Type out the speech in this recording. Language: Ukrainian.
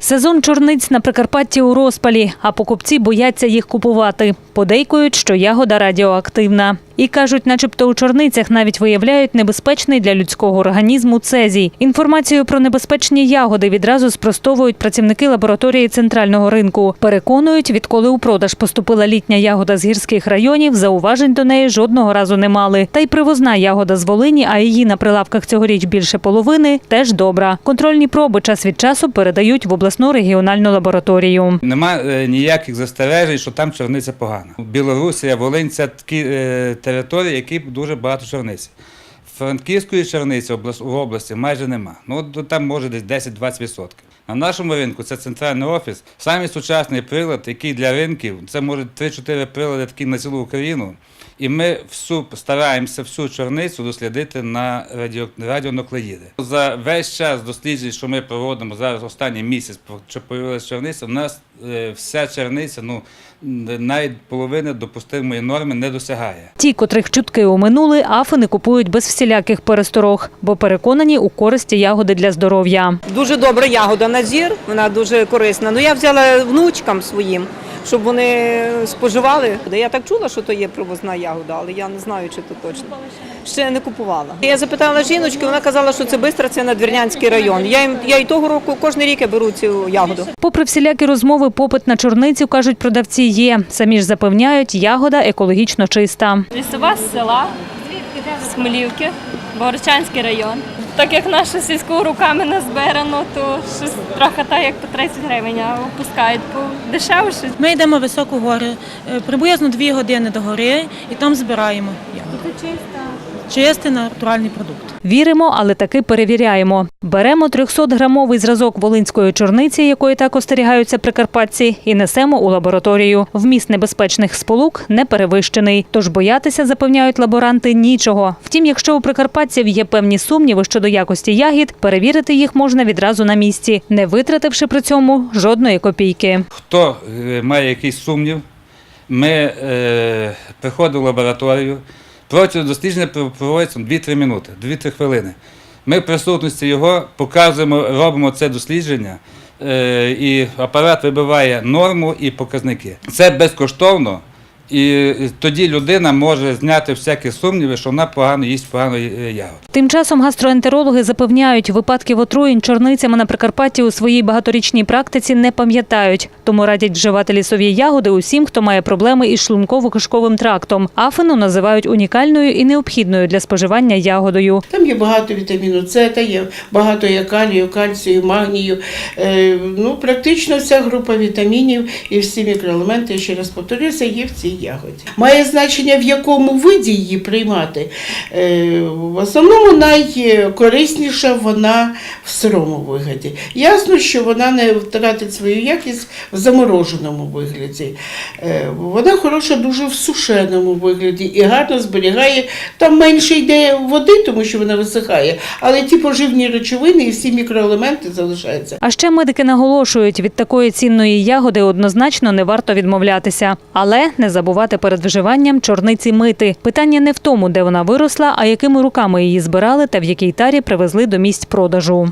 Сезон чорниць на Прикарпатті у розпалі, а покупці бояться їх купувати. Подейкують, що ягода радіоактивна. І кажуть, начебто у чорницях навіть виявляють небезпечний для людського організму цезій. Інформацію про небезпечні ягоди відразу спростовують працівники лабораторії центрального ринку. Переконують, відколи у продаж поступила літня ягода з гірських районів, зауважень до неї жодного разу не мали. Та й привозна ягода з Волині, а її на прилавках цьогоріч більше половини, теж добра. Контрольні проби час від часу передають в обласну регіональну лабораторію. Нема е, ніяких застережень, що там чорниця погана. Білорусія, Волинь це такі е, території, які дуже багато чорниці. Франківської чорниці облас- в області майже нема. Ну там може десь 10-20%. На нашому ринку це центральний офіс. Самий сучасний прилад, який для ринків, це може 3-4 прилади такі на цілу Україну. І ми всю стараємося всю чорницю дослідити на радіо, радіонуклеїди. За весь час досліджень, що ми проводимо зараз останній місяць, що появилася чорниця, у нас е, вся чорниця, ну навіть половини допустимої норми не досягає. Ті, котрих чутки оминули, афини купують без всіляких пересторог, бо переконані у користі ягоди для здоров'я. Дуже добра ягода на зір, вона дуже корисна. Ну я взяла внучкам своїм, щоб вони споживали. Я так чула, що то є привозна ягода, але я не знаю, чи то точно. Ще не купувала. Я запитала жіночки, вона казала, що це бистра, це Надвірнянський район. Я їм я і того року кожен рік я беру цю ягоду. Попри всілякі розмови, попит на чорницю, кажуть продавці, є. Самі ж запевняють, ягода екологічно чиста. Лісова з села Смолівки, Богородчанський район. Так як наше сільську руками не збирано, то щось трохи так, як по 30 гривень, а опускають по дешевше. Ми йдемо в гори, е, приблизно дві години до гори і там збираємо ягоди. Чистий натуральний продукт. Віримо, але таки перевіряємо. Беремо 300-грамовий зразок волинської чорниці, якої так остерігаються прикарпатці, і несемо у лабораторію. Вміст небезпечних сполук не перевищений. Тож боятися, запевняють лаборанти, нічого. Втім, якщо у прикарпатців є певні сумніви щодо якості ягід, перевірити їх можна відразу на місці, не витративши при цьому жодної копійки. Хто е, має якийсь сумнів, ми е, приходимо в лабораторію. Протягом дослідження проводиться 2-3 минути, 2-3 хвилини. Ми в присутності його показуємо, робимо це дослідження, е, і апарат вибиває норму і показники. Це безкоштовно, і тоді людина може зняти всякі сумніви, що вона погано їсть погано е, ягод. Тим часом гастроентерологи запевняють, випадків отруєнь чорницями на Прикарпатті у своїй багаторічній практиці не пам'ятають. Тому радять вживати лісові ягоди усім, хто має проблеми із шлунково-кишковим трактом. Афину називають унікальною і необхідною для споживання ягодою. Там є багато вітаміну С, та є багато є калію, кальцію, магнію. Е, ну, практично вся група вітамінів і всі мікроелементи, я ще раз повторюся, є в цій ягоді. Має значення, в якому виді її приймати. Е, в основному найкорисніша вона в сирому вигляді. Ясно, що вона не втратить свою якість в замороженому вигляді. Е, вона хороша дуже в сушеному вигляді і гарно зберігає. Там менше йде води, тому що вона висихає, але ті поживні речовини і всі мікроелементи залишаються. А ще медики наголошують, від такої цінної ягоди однозначно не варто відмовлятися. Але не забувати перед вживанням чорниці мити. Питання не в тому, де вона виросла, а якими руками її збирали та в якій тарі привезли до місць продажу.